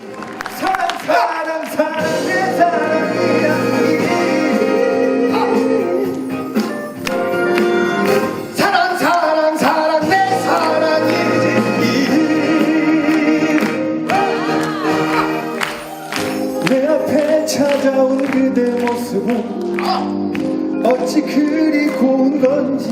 사랑 사랑 사랑의 사랑이야. 사랑 사랑 사랑 내 사랑이지. 내 앞에 찾아온 그대 모습은 어찌 그리 고운 건지.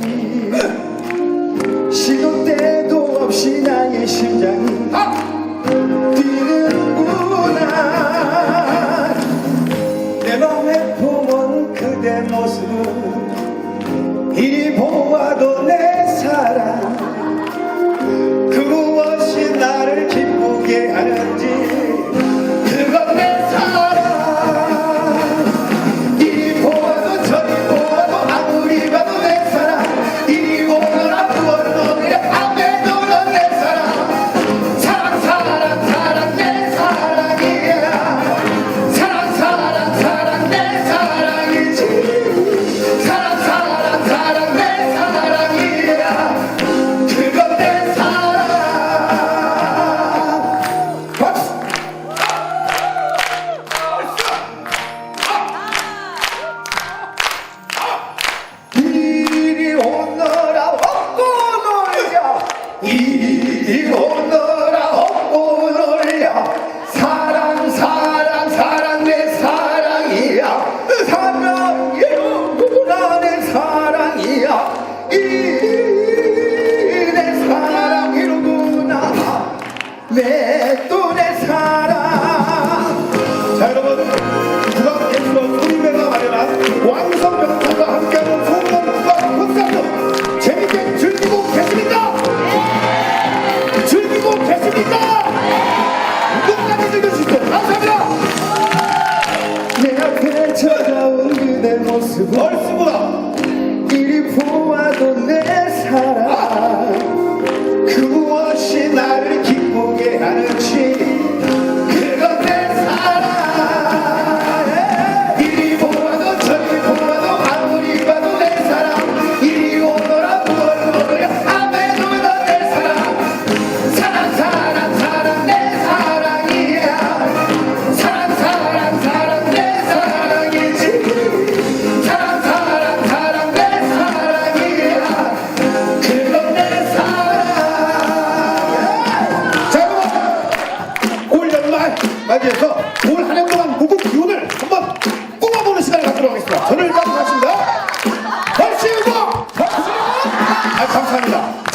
내또내 사랑 자 여러분 국악예술원 우리배가 마련한 왕성 명사가 함께하는 소년 국악 콘서트 재밌게 즐기고 계십니까? 예! 즐기고 계십니까? 끝까지 즐겨주십시오 감사합니다 내 앞에 찾아온 그대 모습 얼씨구나 이리 보아도 내 사랑 아, 감사합니다.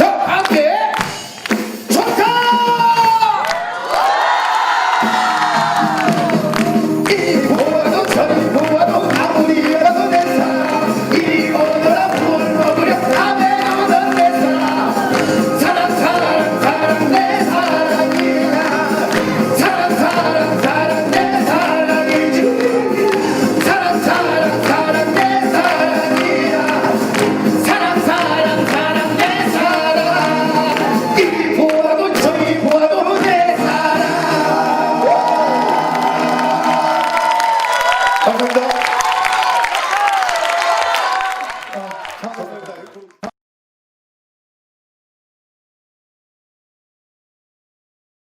감사합니다.